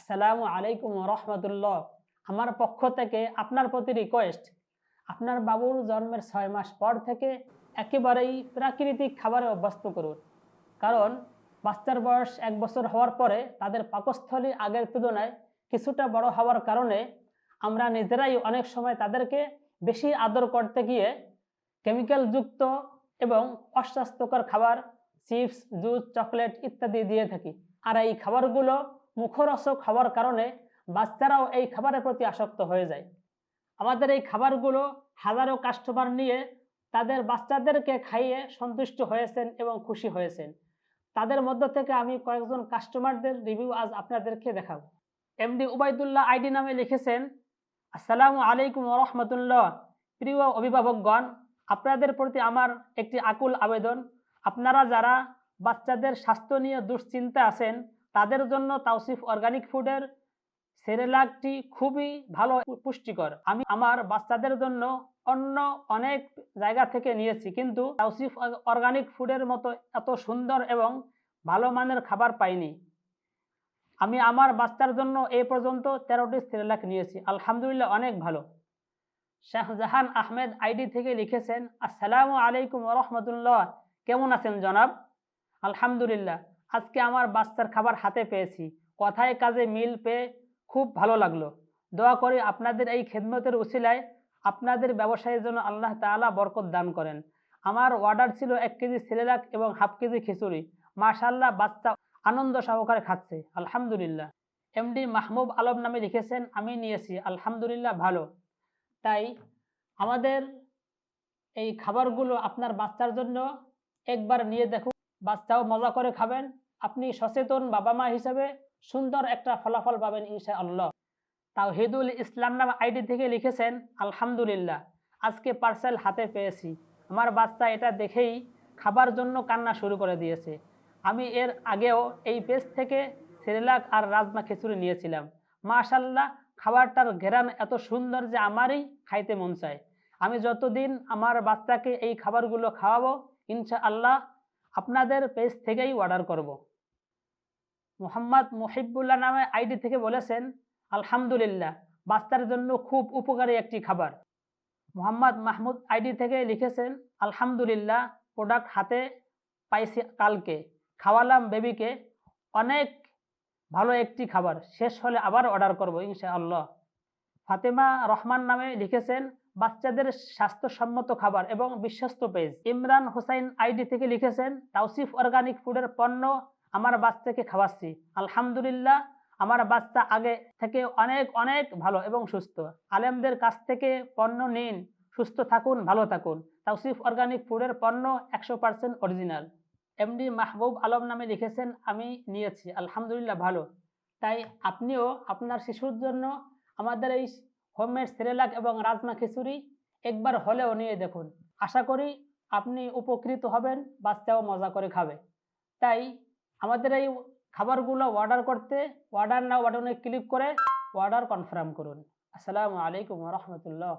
আসসালামু আলাইকুম রহমতুল্লাহ। আমার পক্ষ থেকে আপনার প্রতি রিকোয়েস্ট আপনার বাবুর জন্মের ছয় মাস পর থেকে একেবারেই প্রাকৃতিক খাবারে অভ্যস্ত করুন। কারণ বাচ্চার বয়স এক বছর হওয়ার পরে তাদের পাকস্থলী আগের তুলনায় কিছুটা বড় হওয়ার কারণে আমরা নিজেরাই অনেক সময় তাদেরকে বেশি আদর করতে গিয়ে কেমিক্যাল যুক্ত এবং অস্বাস্থ্যকর খাবার চিপস জুস চকলেট ইত্যাদি দিয়ে থাকি। আর এই খাবারগুলো মুখরসক হওয়ার কারণে বাচ্চারাও এই খাবারের প্রতি আসক্ত হয়ে যায়। আমাদের এই খাবারগুলো হাজারো কাস্টমার নিয়ে তাদের বাচ্চাদেরকে খাইয়ে সন্তুষ্ট হয়েছেন এবং খুশি হয়েছেন। তাদের মধ্য থেকে আমি কয়েকজন কাস্টমারদের রিভিউ আজ আপনাদেরকে দেখাবো। এমডি উবাইদুল্লাহ আইডি নামে লিখেছেন, আসসালামু আলাইকুম রহমতুল্লাহ। প্রিয় অভিভাবকগণ, আপনাদের প্রতি আমার একটি আকুল আবেদন। আপনারা যারা বাচ্চাদের স্বাস্থ্য নিয়ে দুশ্চিন্তা আছেন তাদের জন্য তাওসিফ অর্গানিক ফুডের সেরেলাকটি খুবই ভালো পুষ্টিকর। আমি আমার বাচ্চাদের জন্য অন্য অনেক জায়গা থেকে নিয়েছি, কিন্তু তাওসিফ অর্গানিক ফুডের মতো এত সুন্দর এবং ভালো মানের খাবার পাইনি। আমি আমার বাচ্চার জন্য এই পর্যন্ত তেরোটি সেরেলাক নিয়েছি, আলহামদুলিল্লাহ অনেক ভালো। শাহজাহান আহমেদ আইডি থেকে লিখেছেন, আসসালামু আলাইকুম রহমতুল্লাহ। কেমন আছেন জনাব? আলহামদুলিল্লাহ। আজকে আমার বাচ্চার খাবার হাতে পেয়েছি। কথায় কাজে মিল পেয়ে খুব ভালো লাগল। দোয়া করি আপনাদের এই খেদমতের উসিলায় আপনাদের ব্যবসায়ের জন্য আল্লাহ তাআলা বরকত দান করেন। আমার অর্ডার ছিল এক কেজি সেলেলাক এবং হাফ কেজি খিচুড়ি। মাশাল্লাহ বাচ্চা আনন্দ সহকারে খাচ্ছে। আলহামদুলিল্লাহ। এমডি মাহমুব আলম নামে লিখেছেন, আমি নিয়েছি। আলহামদুলিল্লাহ ভালো। তাই আমাদের এই খাবারগুলো আপনার বাচ্চার জন্য একবার নিয়ে দেখুন। বাচ্চাও মজা করে খাবেন। আপনি সচেতন বাবা মা হিসেবে সুন্দর একটা ফলাফল পাবেন ইনশা আল্লাহ তাওহিদুল ইসলাম নাম আইডি থেকে লিখেছেন, আলহামদুলিল্লাহ, আজকে পার্সেল হাতে পেয়েছি। আমার বাচ্চা এটা দেখেই খাবার জন্য কান্না শুরু করে দিয়েছে। আমি এর আগেও এই পেজ থেকে সেরেলাক আর রাজমা খিচুড়ি নিয়েছিলাম। মাশাল্লাহ খাবারটার ঘেরান এত সুন্দর যে আমারই খাইতে মন চায়। আমি যতদিন আমার বাচ্চাকে এই খাবারগুলো খাওয়াবো ইনশা আল্লাহ আপনাদের পেজ থেকেই অর্ডার করব। মোহাম্মদ মুহিবুল্লাহ নামে আইডি থেকে বলেছেন, আলহামদুলিল্লাহ বাচ্চার জন্য খুব উপকারী একটি খাবার। মোহাম্মদ মাহমুদ আইডি থেকে লিখেছেন, আলহামদুলিল্লাহ প্রোডাক্ট হাতে পাইছি কালকে। খাওয়ালাম বেবিকে অনেক ভালো একটি খাবার। শেষ হলে আবার অর্ডার করব ইনশা আল্লাহ ফাতেমা রহমান নামে লিখেছেন বাচ্চাদের স্বাস্থ্যসম্মত খাবার এবং বিশ্বস্ত পেজ। ইমরান হোসাইন আইডি থেকে লিখেছেন, তাওসিফ অর্গানিক ফুডের পণ্য আমার বাচ্চাকে খাওয়াচ্ছি। আলহামদুলিল্লাহ, আমার বাচ্চা আগে থেকে অনেক অনেক ভালো এবং সুস্থ। আলেমদের কাছ থেকে পণ্য নিন, সুস্থ থাকুন, ভালো থাকুন। তাওসিফ অর্গানিক ফুডের পণ্য একশো percent original. MD Mahbub Alam নামে লিখেছেন, আমি নিয়েছি, আলহামদুলিল্লাহ ভালো। তাই আপনিও আপনার শিশুর জন্য আমাদের এই হোমমেড সেরেলাক এবং রাজমা খিচুড়ি একবার হলেও নিয়ে দেখুন। আশা করি আপনি উপকৃত হবেন, বাচ্চাও মজা করে খাবে। তাই আমাদের এই খাবারগুলো অর্ডার করতে অর্ডার না বাটনে ক্লিক করে অর্ডার কনফার্ম করুন। আসসালামু আলাইকুম রহমতুল্লাহ।